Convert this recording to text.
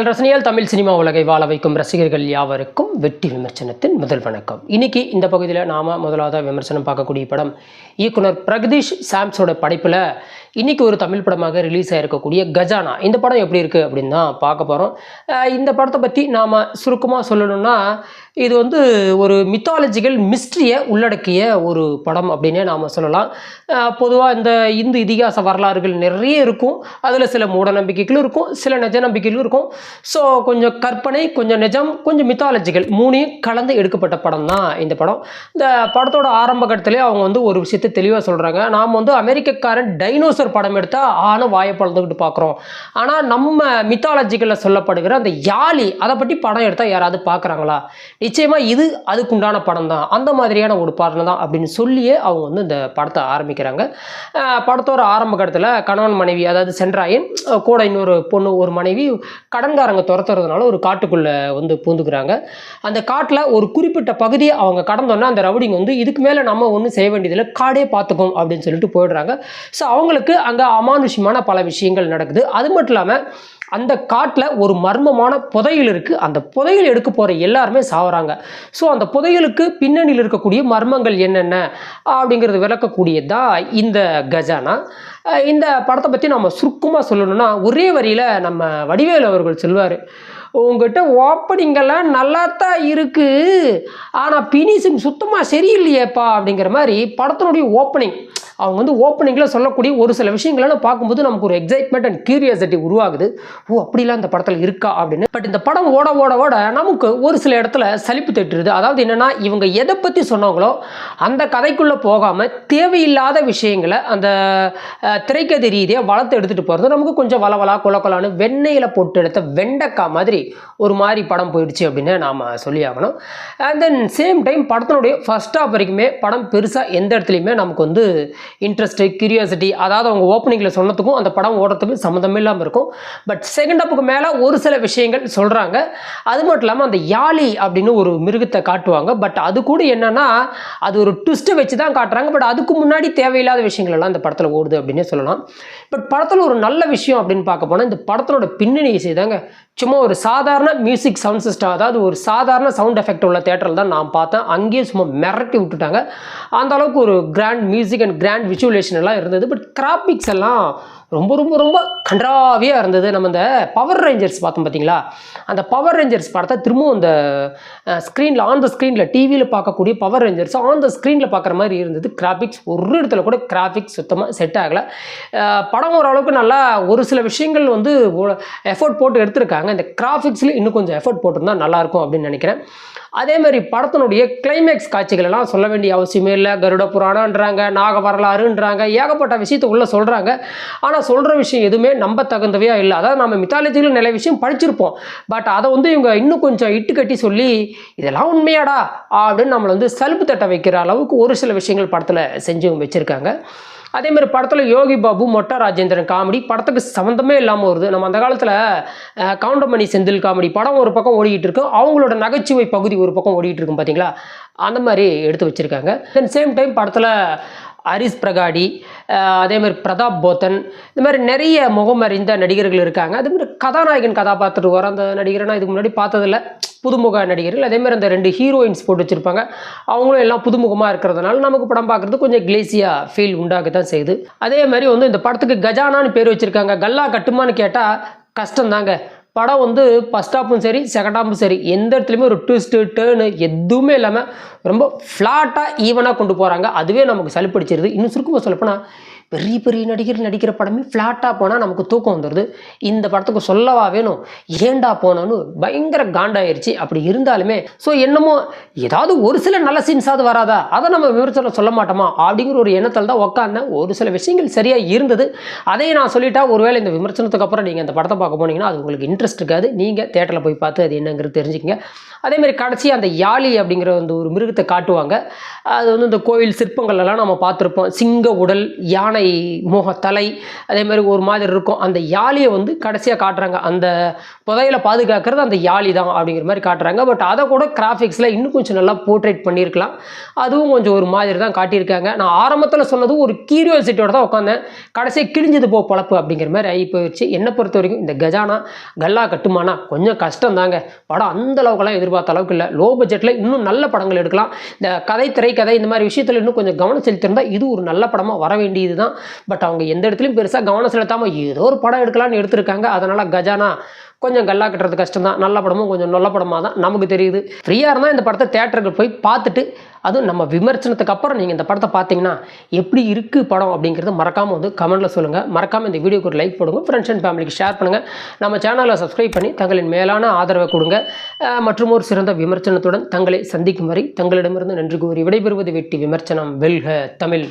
தங்கள் ரசனையால் தமிழ் சினிமா உலகை வாழ வைக்கும் ரசிகர்கள் யாவருக்கும் வெற்றி விமர்சனத்தின் முதல் வணக்கம். இன்னைக்கு இந்த பகுதியில் நாம முதலாவது விமர்சனம் பார்க்கக்கூடிய படம் இயக்குனர் பிரகதீஷ் சாம்ஸோட படைப்பில் இன்றைக்கி ஒரு தமிழ் படமாக ரிலீஸ் ஆகிருக்கக்கூடிய கஜானா. இந்த படம் எப்படி இருக்குது அப்படின்னு தான் பார்க்க போகிறோம் இந்த படத்தை பற்றி நாம் சுருக்கமாக சொல்லணும்னா இது வந்து ஒரு மித்தாலஜிக்கல் மிஸ்ட்ரியை உள்ளடக்கிய ஒரு படம் அப்படின்னே நாம் சொல்லலாம். பொதுவாக இந்த இந்து இதிகாச வரலாறுகள் நிறைய இருக்கும். அதில் சில மூட நம்பிக்கைகளும் இருக்கும் சில நிஜ நம்பிக்கைகளும் இருக்கும். ஸோ கொஞ்சம் கற்பனை கொஞ்சம் நிஜம் கொஞ்சம் மித்தாலஜிக்கல் மூணையும் கலந்து எடுக்கப்பட்ட படம் தான் இந்த படம். இந்த படத்தோட ஆரம்ப கட்டத்திலே அவங்க வந்து ஒரு விஷயத்தை தெளிவாக சொல்கிறாங்க நாம் வந்து அமெரிக்கக்காரன் டைனோசர் படம் எடுத்தால் ஆன வாயை பழந்துக்கிட்டு பார்க்குறோம். ஆனால் நம்ம மித்தாலஜிக்கலில் சொல்லப்படுகிற அந்த யாழி அதை பற்றி படம் எடுத்தால் யாராவது பார்க்குறாங்களா? நிச்சயமாக இது அதுக்குண்டான படம் தான் அந்த மாதிரியான ஒரு படம் தான் அப்படின்னு சொல்லியே அவங்க வந்து இந்த படத்தை ஆரம்பிக்கிறாங்க. படத்தோட ஆரம்ப கட்டத்தில் கணவன் மனைவி அதாவது சென்றாயன் கூட இன்னொரு பொண்ணு ஒரு மனைவி கடன்காரங்க துரத்துறதுனால ஒரு காட்டுக்குள்ளே வந்து பூந்துக்கிறாங்க. அந்த காட்டில் ஒரு குறிப்பிட்ட பகுதியை அவங்க கடந்தோன்னா அந்த ரவுடிங் வந்து இதுக்கு மேலே நம்ம ஒன்றும் செய்ய வேண்டியதில்லை காடே பார்த்துக்கும் அப்படின்னு சொல்லிட்டு போயிடுறாங்க. ஸோ அவங்களுக்கு அங்கே அமானுஷ்யமான பல விஷயங்கள் நடக்குது. அது மட்டும் இல்லாமல் அந்த காட்டில் ஒரு மர்மமான புதையல் இருக்குது அந்த புதையல் எடுக்க போகிற எல்லாருமே சாவறாங்க. ஸோ அந்த புதையலுக்கு பின்னணியில் இருக்கக்கூடிய மர்மங்கள் என்னென்ன? அப்படிங்கிறது விளக்கக்கூடியது தான் இந்த கஜானா. இந்த படத்தை பற்றி நம்ம சுருக்கமாக சொல்லணும்னா ஒரே வரியில் நம்ம வடிவேலு அவர்கள் சொல்வார் உங்ககிட்ட ஓப்பனிங்கெல்லாம் நல்லா தான் இருக்குது ஆனால் பினிஷிங் சுத்தமாக சரியில்லையேப்பா அப்படிங்கிற மாதிரி படத்தினுடைய ஓப்பனிங் அவங்க வந்து ஓப்பனிங்கில் சொல்லக்கூடிய ஒரு சில விஷயங்களெல்லாம் பார்க்கும்போது நமக்கு ஒரு எக்ஸைட்மெண்ட் அண்ட் கியூரியாசிட்டி உருவாகுது. ஓ அப்படிலாம் இந்த படத்தில் இருக்கா அப்படின்னு. பட் இந்த படம் ஓட ஓட ஓட நமக்கு ஒரு சில இடத்துல சலிப்பு தட்டுருது. அதாவது என்னென்னா இவங்க எதை பற்றி சொன்னாங்களோ அந்த கதைக்குள்ளே போகாமல் தேவையில்லாத விஷயங்களை அந்த திரைக்கதை ரீதியாக வளர்த்து எடுத்துகிட்டு போகிறது நமக்கு கொஞ்சம் வளவலா கொலக்கொலான்னு வெண்ணெயில் போட்டு எடுத்த வெண்டைக்காய் மாதிரி ஒரு மாதிரி படம் போயிடுச்சு அப்படின்னு நாம் சொல்லி ஆகணும். அண்ட் தென் சேம் டைம் படத்தினுடைய ஃபஸ்ட் ஆஃப் வரைக்குமே படம் பெருசாக எந்த இடத்துலையுமே நமக்கு வந்து இன்ட்ரெஸ்ட்டு கியூரியாசிட்டி அதாவது அவங்க ஓப்பனிங்கில் சொன்னதுக்கும் அந்த படம் ஓடுறதுக்கும் சம்மந்தம் இல்லாமல் இருக்கும். பட் செகண்ட் ஹாப்புக்கு மேலே ஒரு சில விஷயங்கள் சொல்கிறாங்க அது மட்டும் இல்லாமல் அந்த யாழி அப்படின்னு ஒரு மிருகத்தை காட்டுவாங்க. பட் அது கூட என்னன்னா அது ஒரு ட்விஸ்ட்டை வச்சு தான் காட்டுறாங்க. பட் அதுக்கு முன்னாடி தேவையில்லாத விஷயங்கள் எல்லாம் இந்த படத்தில் ஓடுது அப்படின்னே சொல்லலாம். பட் படத்தில் ஒரு நல்ல விஷயம் அப்படின்னு பார்க்க போனால் இந்த படத்தோட பின்னணி இசை தாங்க சும்மா ஒரு சாதாரண மியூசிக் சவுண்ட் சிஸ்டம் அதாவது ஒரு சாதாரண சவுண்ட் எஃபெக்ட் உள்ள தேட்டரில் தான் நான் பார்த்தேன். அங்கேயே சும்மா மிரட்டி விட்டுட்டாங்க. அந்த அளவுக்கு ஒரு grand music and grand visualisation எல்லாம் இருந்தது. பட் கிராபிக்ஸ் எல்லாம் ரொம்ப ரொம்ப ரொம்ப கன்றாவியாக இருந்தது. நம்ம இந்த பவர் ரேஞ்சர்ஸ் பார்த்தோம் பார்த்தீங்களா அந்த பவர் ரேஞ்சர்ஸ் படத்தை திரும்பவும் அந்த ஸ்க்ரீனில் ஆன் த ஸ்க்ரீனில் டிவியில் பார்க்கக்கூடிய பவர் ரேஞ்சர்ஸ் ஆன் த ஸ்க்ரீனில் பார்க்குற மாதிரி இருந்தது. கிராஃபிக்ஸ் ஒரு இடத்துல கூட கிராஃபிக்ஸ் சுத்தமாக செட் ஆகலை. படம் ஓரளவுக்கு நல்லா ஒரு சில விஷயங்கள் வந்து எஃபோர்ட் போட்டு எடுத்திருக்காங்க. இந்த கிராஃபிக்ஸில் இன்னும் கொஞ்சம் எஃபோர்ட் போட்டிருந்தா நல்லாயிருக்கும் அப்படின்னு நினைக்கிறேன். அதே மாதிரி படத்தினுடைய கிளைமேக்ஸ் காட்சிகளெல்லாம் சொல்ல வேண்டிய அவசியமே இல்லை. கருட புராணன்றாங்க நாக வரலாறுன்றாங்க ஏகப்பட்ட விஷயத்தை உள்ளே சொல்கிறாங்க ஆனால் சொல்கிற விஷயம் எதுவுமே நம்ப தகுந்தவையா இல்லை. அதாவது நம்ம மித்தாலஜியில் நிறைய விஷயம் படிச்சிருப்போம். பட் அதை வந்து இவங்க இன்னும் கொஞ்சம் இட்டு கட்டி சொல்லி இதெல்லாம் உண்மையாடா அப்படின்னு நம்மளை வந்து சலுப்பு தட்ட வைக்கிற அளவுக்கு ஒரு சில விஷயங்கள் படத்தில் செஞ்சு வச்சுருக்காங்க. அதே மாதிரி படத்தில் யோகி பாபு மொட்டா ராஜேந்திரன் காமெடி படத்துக்கு சம்மந்தமே இல்லாமல் வருது. நம்ம அந்த காலத்தில் கவுண்டமணி செந்தில் காமெடி படம் ஒரு பக்கம் ஓடிக்கிட்டு இருக்கும் அவங்களோட நகைச்சுவை பகுதி ஒரு பக்கம் ஓடிக்கிட்டு இருக்கும் பார்த்தீங்களா அந்த மாதிரி எடுத்து வச்சுருக்காங்க. தென் சேம் டைம் படத்தில் ஹரிஸ் பிரகாடி அதே மாதிரி பிரதாப் போத்தன் இந்த மாதிரி நிறைய முகம் அறிந்த நடிகர்கள் இருக்காங்க. அதே மாதிரி கதாநாயகன் கதாபாத்திரம் வர அந்த நடிகரை நான் இதுக்கு முன்னாடி பார்த்ததில்ல. புதுமுக நடிகர்கள். அதே மாதிரி அந்த ரெண்டு ஹீரோயின்ஸ் போட்டு வச்சுருப்பாங்க. அவங்களும் எல்லாம் புதுமுகமாக இருக்கிறதுனால நமக்கு படம் பார்க்குறது கொஞ்சம் கிளேசியாக ஃபீல் உண்டாக தான் செய்யுது. அதே மாதிரி வந்து இந்த படத்துக்கு கஜானான்னு பேர் வச்சுருக்காங்க. கல்லா கட்டுமான்னு கேட்டால் கஷ்டம்தாங்க. படம் வந்து ஃபஸ்ட் ஹாப்பும் சரி செகண்ட் ஹாப்பும் சரி எந்த இடத்துலையுமே ஒரு ட்விஸ்ட்டு டேர்னு எதுவுமே இல்லாமல் ரொம்ப ஃப்ளாட்டாக ஈவனாக கொண்டு போகிறாங்க அதுவே நமக்கு சலுப்பிடிச்சிருது இன்னும் சுருக்கமாக சொல்லப்போனால் பெரிய பெரிய நடிகர் நடிக்கிற படமே ஃப்ளாட்டாக போனால் நமக்கு தூக்கம் வந்துடுது இந்த படத்துக்கு சொல்லவா வேணும்? ஏண்டா போனோன்னு பயங்கர காண்டாயிருச்சு. அப்படி இருந்தாலுமே ஸோ என்னமோ ஏதாவது ஒரு சில நல்ல சீன்ஸாவது வராதா? அதை நம்ம விமர்சனம் சொல்ல மாட்டோமா? அப்படிங்கிற ஒரு எண்ணத்தில் தான் உட்காந்தேன் ஒரு சில விஷயங்கள் சரியாக இருந்தது. அதையும் நான் சொல்லிட்டா ஒருவேளை இந்த விமர்சனத்துக்கு அப்புறம் நீங்கள் அந்த படத்தை பார்க்க போனீங்கன்னா அது உங்களுக்கு இன்ட்ரெஸ்ட் இருக்காது. நீங்கள் தேட்டரில் போய் பார்த்து அது என்னங்கிறது தெரிஞ்சுக்கங்க. அதேமாதிரி கடைசி அந்த யாழி அப்படிங்கிற அந்த ஒரு மிருகத்தை காட்டுவாங்க. அது வந்து இந்த கோயில் சிற்பங்கள் எல்லாம் நம்ம பார்த்துருப்போம். சிங்க உடல் யானை யானை முகத்தலை அதே மாதிரி ஒரு மாதிரி இருக்கும். அந்த யாழியை வந்து கடைசியாக காட்டுறாங்க. அந்த புதையில பாதுகாக்கிறது அந்த யாழி தான் அப்படிங்கிற மாதிரி காட்டுறாங்க. பட் அதை கூட கிராஃபிக்ஸில் இன்னும் கொஞ்சம் நல்லா போர்ட்ரேட் பண்ணியிருக்கலாம். அதுவும் கொஞ்சம் ஒரு மாதிரி தான் காட்டியிருக்காங்க. நான் ஆரம்பத்தில் சொன்னதும் ஒரு கியூரியாசிட்டியோட தான் உட்காந்தேன் கடைசியாக கிழிஞ்சது போ பொழப்பு அப்படிங்கிற மாதிரி ஆகி போயிடுச்சு என்னை பொறுத்த வரைக்கும் இந்த கஜானா கல்லா கட்டுமானா கொஞ்சம் கஷ்டம் தாங்க. படம் அந்த அளவுக்குலாம் எதிர்பார்த்த அளவுக்கு இல்லை. லோ பட்ஜெட்டில் இன்னும் நல்ல படங்கள் எடுக்கலாம். இந்த கதை திரைக்கதை இந்த மாதிரி விஷயத்தில் இன்னும் கொஞ்சம் கவனம் செலுத்திருந்தால் இது ஒரு நல்ல படமாக வர வேண்டியது தான் பட் அவங்க எந்த இடத்துலையும் பெருசாக கவனம் செலுத்தாமல் ஏதோ ஒரு படம் எடுக்கலாம்னு எடுத்திருக்காங்க. அதனால் கஜானா கொஞ்சம் கல்லா கட்டுறது கஷ்டம் தான் நல்ல படமும் கொஞ்சம் நல்ல படமாக தான் நமக்கு தெரியுது. ஃப்ரீயாக இருந்தால் இந்த படத்தை தேட்டருக்கு போய் பார்த்துட்டு அதுவும் நம்ம விமர்சனத்துக்கு அப்புறம் நீங்கள் இந்த படத்தை பார்த்தீங்கன்னா எப்படி இருக்குது படம் அப்படிங்கிறது மறக்காமல் வந்து கமெண்ட்டில் சொல்லுங்கள் மறக்காமல் இந்த வீடியோக்கு ஒரு லைக் போடுங்க. ஃப்ரெண்ட்ஸ் அண்ட் ஃபேமிலிக்கு ஷேர் பண்ணுங்கள் நம்ம சேனலை சப்ஸ்கிரைப் பண்ணி தங்களின் மேலான ஆதரவை கொடுங்க. மற்றும் ஒரு சிறந்த விமர்சனத்துடன் தங்களை சந்திக்கும் வரை தங்களிடமிருந்து நன்றி கூறி விடைபெறுவது வெட்டி விமர்சனம். வெல்க தமிழ்.